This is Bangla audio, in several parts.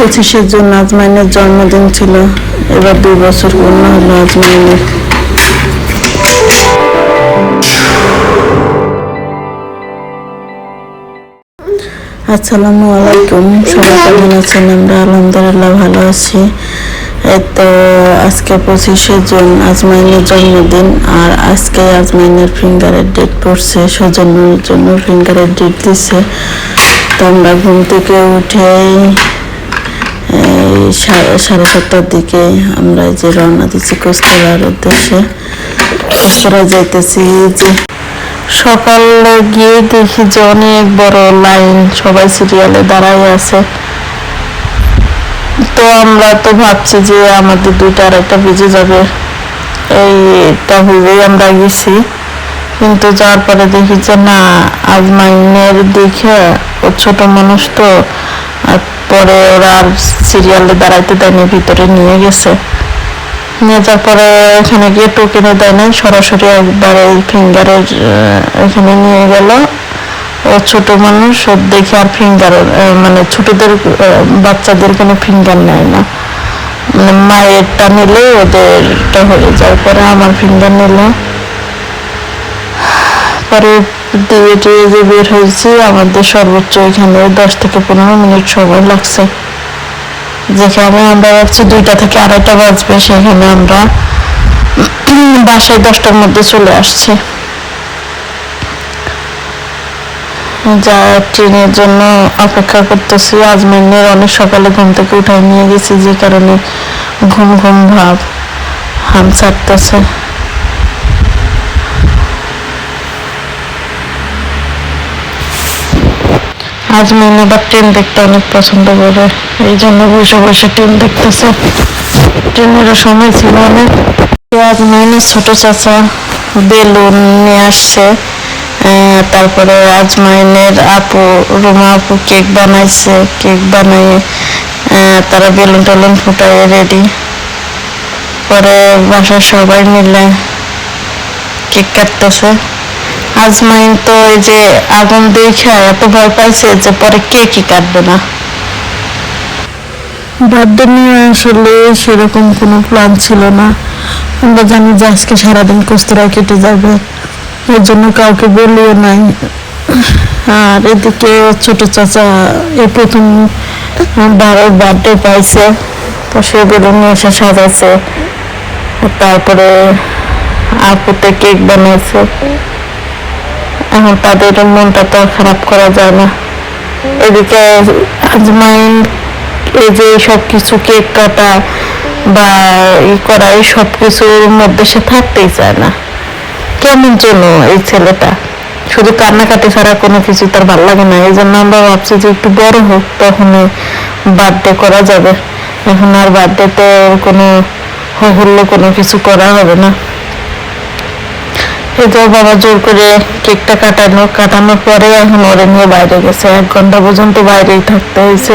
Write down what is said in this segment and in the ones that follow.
পঁচিশে জুন আজমাইনের জন্মদিন ছিল। এবার দুই বছর পূর্ণ হলো আজমাইনের। আসসালামু আলাইকুম, সবাই কেমন আছেন? আমরা আলহামদুলিল্লাহ ভালো আছি। তো আজকে পঁচিশে জুন আজমাইনের জন্মদিন, আর আজকে আজমাইনের ফিঙ্গারের ডেট পড়ছে সজন্মের জন্য ফিঙ্গারের ডেট দিছে। তো আমরা ঘুম থেকে উঠেই সাড়ে সাতটার দিকে আমরা যে রওনা দিচ্ছি কোস্তার উদ্দেশ্যে কোস্তারা যাইতেছি যে সকালে গিয়ে দেখি যে অনেক বড় লাইন, সবাই সিরিয়ালে দাঁড়াই আছে। তো আমরা তো ভাবছি যে আমাদের দুইটা আর একটা বেজে যাবে। এইটা ভেবেই আমরা গেছি। কিন্তু যাওয়ার পরে দেখি যে না, আজমাইনের দেখে ও ছোট মানুষ তো পরে ওরা আর সিরিয়ালে দাঁড়াইতে দেয়নি, ভিতরে নিয়ে গেছে। নিয়ে যাওয়ার পরে এখানে গিয়ে টোকেনে দেয় নাই, সরাসরি একবার এই ফিঙ্গারের এখানে নিয়ে গেল। ও ছোট মানুষ, ওর দেখে আর ফিঙ্গার মানে ছোটদের বাচ্চাদের কোনো ফিঙ্গার নেয় না। মানে মায়েরটা নিলে ওদেরটা হয়ে যায় পরে আমার ফিঙ্গার নিল। পরে দিয়ে যে বের হয়েছি। আমাদের সর্বোচ্চ এখানে দশ থেকে পনেরো মিনিট সময় লাগছে। যেখানে আমরা ভাবছি দুইটা থেকে আড়াইটা বাজবে, সেখানে আমরা বাসায় দশটার মধ্যে চলে আসছি। যা ট্রেনের জন্য অপেক্ষা করতেছি। আজমিনের অনেক সকালে ঘুম থেকে উঠাই নিয়ে গেছি, যে কারণে ঘুম ঘুম ভাব হাম ছাড়তেছে। আজমিন আবার ট্রেন দেখতে অনেক পছন্দ করে। এই জন্য বসে বসে ট্রেন দেখতেছে। ট্রেনেরও সময় ছিল অনেক। আজমাইনের ছোট চাচা বেলুন নিয়ে আসছে। তারপরে আজমাইনের আপু, রুমা আপু কেক বানাইছে। কেক বানাই তারা বেলুন টেলুন ফুটাই রেডি পরে বাসার সবাই মিলে কেক কাটতেছে। আজমাইন তো এই যে আগুন দেখে এত ভয় পাইছে যে পরে কে কি কাটবে না। বার্থডে নিয়ে আসলে সেরকম কোনো প্ল্যান ছিল না। আমরা জানি যে আজকে সারাদিন কস্তরায় কেটে যাবে। এর জন্য কাউকে বলিও নাই। আর এদিকে ছোট চাচা এই প্রথম বারো বার্থডে পাইছে, তো সে বেলুন নিয়ে এসে সাজাইছে। তারপরে আপুতে কেক বানাইছে। এখন তাদের মনটা তো খারাপ করা যায় না। এদিকে আজমাইন, এই যে সব কিছু কেক কাটা বা ই করা, এই সব কিছুর মধ্যে সে থাকতেই চায় না। কেমন জন্য এই ছেলেটা। শুধু কান্নাকাটি ছাড়া কোনো কিছু তার ভালো লাগে না। এই জন্য আমরা ভাবছি যে একটু বড় হোক তখন বার্থডে করা যাবে। এখন আর বার্থডেতে কোনো হহুল্য কোনো কিছু করা হবে না। তো বাবা জোর করে কেকটা কাটানো, কাটানোর পরে এখন ওরে নিয়ে বাইরে গেছে। এক ঘণ্টা পর্যন্ত বাইরেই থাকতে হয়েছে।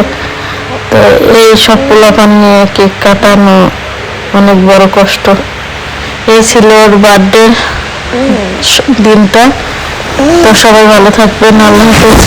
তো এই সব পোলাপান নিয়ে কেক কাটানো অনেক বড় কষ্ট। এই ছিল ওর বার্থডে দিনটা। তো সবাই ভালো থাকবেন, আল্লাহ হাফিজ।